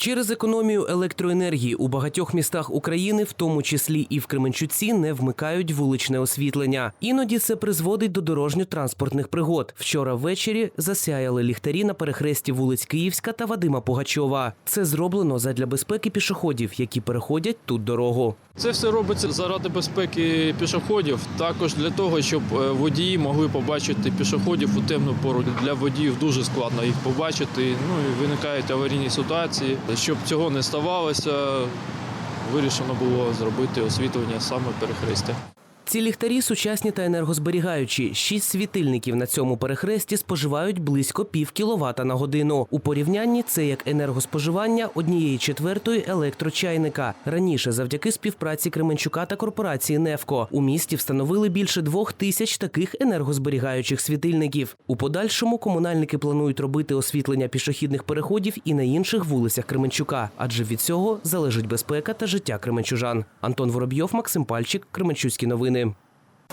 Через економію електроенергії у багатьох містах України, в тому числі і в Кременчуці, не вмикають вуличне освітлення. Іноді це призводить до дорожньо-транспортних пригод. Вчора ввечері засяяли ліхтарі на перехресті вулиць Київська та Вадима Пугачова. Це зроблено задля безпеки пішоходів, які переходять тут дорогу. Це все робиться заради безпеки пішоходів, також для того, щоб е, водії могли побачити пішоходів у темну пору. Для водіїв дуже складно їх побачити. Ну і виникають аварійні ситуації. Щоб цього не ставалося, вирішено було зробити освітлення саме перехрестя. Ці ліхтарі сучасні та енергозберігаючі. Шість світильників на цьому перехресті споживають близько пів кіловата на годину. У порівнянні це як енергоспоживання однієї четвертої електрочайника. Раніше, завдяки співпраці Кременчука та корпорації Невко, у місті встановили більше двох тисяч таких енергозберігаючих світильників. У подальшому комунальники планують робити освітлення пішохідних переходів і на інших вулицях Кременчука, адже від цього залежить безпека та життя кременчужан. Антон Воробйов, Максим Пальчик, Кременчуцькі новини.